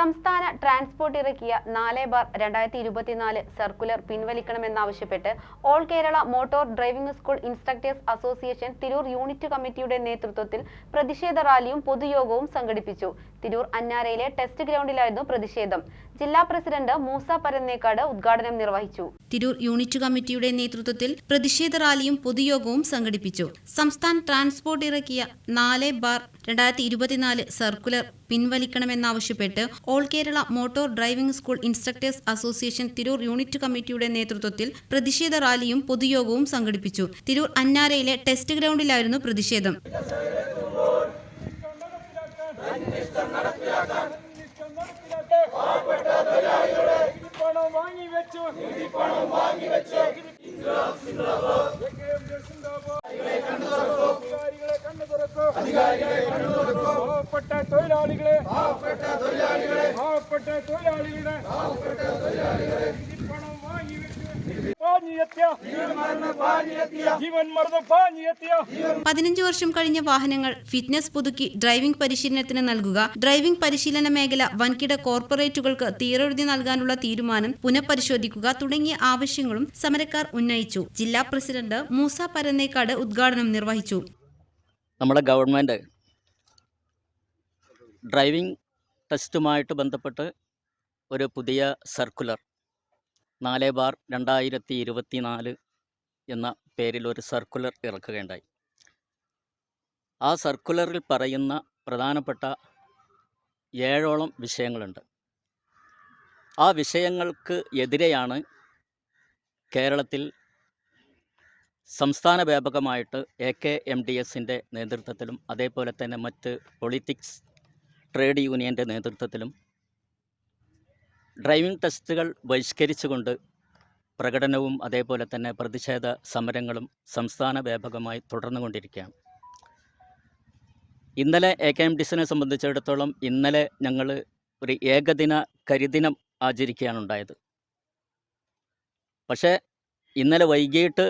സംസ്ഥാന ട്രാൻസ്പോർട്ട് ഇറക്കിയ നാല് ബാർ രണ്ടായിരത്തി ഇരുപത്തിനാല് circular പിൻവലിക്കണമെന്നാവശ്യപ്പെട്ട് all Kerala motor driving school instructors association Tirur unit കമ്മിറ്റിയുടെ നേതൃത്വത്തിൽ പ്രതിഷേധ റാലിയും പൊതുയോഗവും സംഘടിപ്പിച്ചു. തിരൂർ അന്നാരയിലെ ടെസ്റ്റ് ഗ്രൗണ്ടിലായിരുന്നു പ്രതിഷേധം. ജില്ലാ പ്രസിഡന്റ് മൂസ പരന്നേക്കാട് ഉദ്ഘാടനം നിർവഹിച്ചു. തിരൂർ യൂണിറ്റ് കമ്മിറ്റിയുടെ നേതൃത്വത്തിൽ പ്രതിഷേധ റാലിയും പൊതുയോഗവും സംഘടിപ്പിച്ചു. സംസ്ഥാന ട്രാൻസ്പോർട്ട് ഇറക്കിയ നാല് ബാർ രണ്ടായിരത്തി circular പിൻവലിക്കണമെന്നാവശ്യപ്പെട്ട് all Kerala motor driving school instructors association Tirur unit കമ്മിറ്റിയുടെ നേതൃത്വത്തിൽ പ്രതിഷേധ റാലിയും പൊതുയോഗവും സംഘടിപ്പിച്ചു. തിരൂർ അന്നാരയിലെ ടെസ്റ്റ് ഗ്രൗണ്ടിലായിരുന്നു പ്രതിഷേധം. വാങ്ങി വെച്ചു പണം വാങ്ങി വെച്ചു അധികാരികളെ കണ്ണു തുറക്കൂ അധികാരികളെ കണ്ണു തുറക്കൂ പാവപ്പെട്ട തൊഴിലാളികളെ. പാവപ്പെട്ട തൊഴിലാളികളെ. പാവപ്പെട്ട തൊഴിലാളികളുടെ പാവപ്പെട്ട തൊഴിലാളികളെ. പണം വാങ്ങി വെച്ചു പാഞ്ഞിയെത്തിയ. ജീവൻ പതിനഞ്ച് വർഷം കഴിഞ്ഞ വാഹനങ്ങൾ ഫിറ്റ്നസ് പുതുക്കി ഡ്രൈവിംഗ് പരിശീലനത്തിന് നൽകുക. ഡ്രൈവിംഗ് പരിശീലന മേഖല വൻകിട കോർപ്പറേറ്റുകൾക്ക് തീരെഴുതി നൽകാനുള്ള തീരുമാനം പുനഃപരിശോധിക്കുക തുടങ്ങിയ ആവശ്യങ്ങളും സമരക്കാർ ഉന്നയിച്ചു. ജില്ലാ പ്രസിഡന്റ് മൂസ പരന്നേക്കാട് ഉദ്ഘാടനം നിർവഹിച്ചു. നമ്മുടെ ഗവൺമെന്റ് ഡ്രൈവിംഗ് ടെസ്റ്റുമായിട്ട് ബന്ധപ്പെട്ട് ഒരു പുതിയ സർക്കുലർ നാല് ബാർ രണ്ടായിരത്തി ഇരുപത്തി നാല് എന്ന പേരിൽ ഒരു സർക്കുലർ ഇറക്കുകയുണ്ടായി. ആ സർക്കുലറിൽ പറയുന്ന പ്രധാനപ്പെട്ട ഏഴോളം വിഷയങ്ങളുണ്ട്. ആ വിഷയങ്ങൾക്ക് എതിരെയാണ് കേരളത്തിൽ സംസ്ഥാന വ്യാപകമായിട്ട് എ കെ എം ഡി എസിന്റെ നേതൃത്വത്തിലും അതേപോലെ തന്നെ മറ്റ് പൊളിറ്റിക്സ് ട്രേഡ് യൂണിയന്റെ നേതൃത്വത്തിലും ഡ്രൈവിംഗ് ടെസ്റ്റുകൾ ബഹിഷ്കരിച്ചുകൊണ്ട് പ്രകടനവും അതേപോലെ തന്നെ പ്രതിഷേധ സമരങ്ങളും സംസ്ഥാന വ്യാപകമായി തുടർന്നുകൊണ്ടിരിക്കുകയാണ്. ഇന്നലെ എ കെ എം ഡി സിനെ സംബന്ധിച്ചിടത്തോളം ഇന്നലെ ഞങ്ങൾ ഒരു ഏകദിന കരിദിനം ആചരിക്കുകയാണ് ഉണ്ടായത് പക്ഷേ ഇന്നലെ വൈകിട്ട്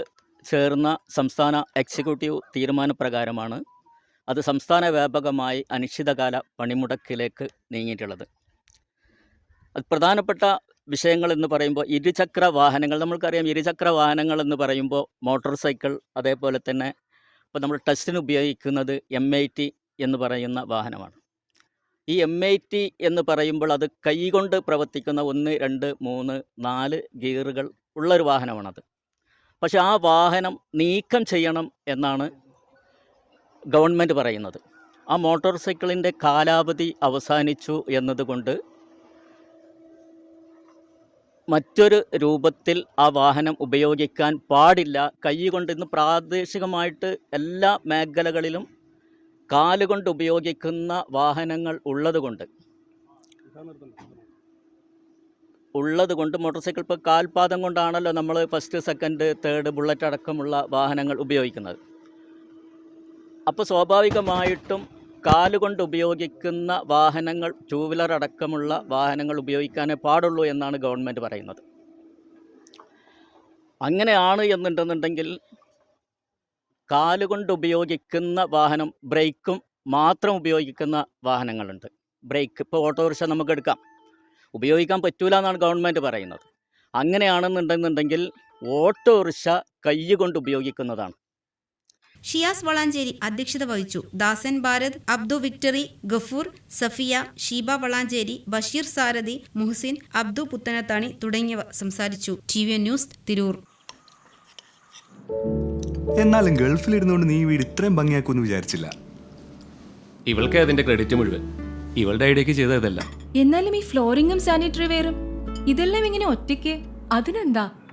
ചേർന്ന സംസ്ഥാന എക്സിക്യൂട്ടീവ് തീരുമാനപ്രകാരമാണ് അത് സംസ്ഥാന വ്യാപകമായി അനിശ്ചിതകാല പണിമുടക്കിലേക്ക് നീങ്ങിയിട്ടുള്ളത്. പ്രധാനപ്പെട്ട വിഷയങ്ങൾ എന്ന് പറയുമ്പോൾ ഇരുചക്ര വാഹനങ്ങൾ നമ്മൾക്കറിയാം ഇരുചക്ര വാഹനങ്ങൾ എന്ന് പറയുമ്പോൾ മോട്ടോർ സൈക്കിൾ അതേപോലെ തന്നെ ഇപ്പോൾ നമ്മൾ ടെസ്റ്റിന് ഉപയോഗിക്കുന്നത് എം ഐ ടി എന്ന് പറയുന്ന വാഹനമാണ്. ഈ എം ഐ ടി എന്ന് പറയുമ്പോൾ അത് കൈകൊണ്ട് പ്രവർത്തിക്കുന്ന ഒന്ന് രണ്ട് മൂന്ന് നാല് ഗിയറുകൾ ഉള്ളൊരു വാഹനമാണത്. പക്ഷേ ആ വാഹനം നീക്കം ചെയ്യണം എന്നാണ് ഗവൺമെന്റ് പറയുന്നത്. ആ മോട്ടോർ സൈക്കിളിന്റെ കാലാവധി അവസാനിച്ചു എന്നതുകൊണ്ട് മറ്റൊരു രൂപത്തിൽ ആ വാഹനം ഉപയോഗിക്കാൻ പാടില്ല. കൈ കൊണ്ട് ഇന്ന് പ്രാദേശികമായിട്ട് എല്ലാ മേഖലകളിലും കാലുകൊണ്ട് ഉപയോഗിക്കുന്ന വാഹനങ്ങൾ ഉള്ളതുകൊണ്ട് ഉള്ളതുകൊണ്ട് മോട്ടോർ സൈക്കിൾ ഇപ്പോൾ കാൽപാദം കൊണ്ടാണല്ലോ നമ്മൾ ഫസ്റ്റ് സെക്കൻഡ് തേർഡ് ബുള്ളറ്റ് അടക്കമുള്ള വാഹനങ്ങൾ ഉപയോഗിക്കുന്നത്. അപ്പോൾ സ്വാഭാവികമായിട്ടും കാലുകൊണ്ട് ഉപയോഗിക്കുന്ന വാഹനങ്ങൾ ടൂ വീലർ അടക്കമുള്ള വാഹനങ്ങൾ ഉപയോഗിക്കാനേ പാടുള്ളൂ എന്നാണ് ഗവൺമെന്റ് പറയുന്നത്. അങ്ങനെയാണ് എന്നുണ്ടെന്നുണ്ടെങ്കിൽ കാലുകൊണ്ട് ഉപയോഗിക്കുന്ന വാഹനം ബ്രേക്കും മാത്രം ഉപയോഗിക്കുന്ന വാഹനങ്ങളുണ്ട്. ബ്രേക്ക് ഇപ്പോൾ ഓട്ടോറിക്ഷ നമുക്ക് എടുക്കാം. ഉപയോഗിക്കാൻ പറ്റൂല എന്നാണ് ഗവൺമെന്റ് പറയുന്നത്. അങ്ങനെയാണെന്നുണ്ടെന്നുണ്ടെങ്കിൽ ഓട്ടോറിക്ഷ കൈ കൊണ്ട് ഉപയോഗിക്കുന്നതാണ്. ഷിയാസ് വളാഞ്ചേരി അധ്യക്ഷത വഹിച്ചു. ദാസൻ ഭാരത് അബ്ദു വിക്ടറി ഗഫൂർ സഫിയ ഷീബ വളാഞ്ചേരി ബഷീർ സാരഥി മുഹസിൻ അബ്ദു പുത്തനത്താണി തുടങ്ങിയവർ സംസാരിച്ചു. T V news Tirur. എന്നാലും ഗൾഫിലിരുന്നുകൊണ്ട് നീ വീട് ഇത്രയും ഭംഗിയാക്കുമെന്ന് വിചാരിച്ചില്ല. ഇവൾക്ക് അതിന്റെ ക്രെഡിറ്റ് മുഴുവൻ. ഇവളുടെ ഐഡിയക്ക് ചെയ്തതല്ല. എന്നാലും ഈ ഫ്ലോറിംഗും സാനിറ്ററി വെയറും ഇതെല്ലാം ഇങ്ങനെ ഒറ്റയ്ക്ക്? അതിനെന്താ?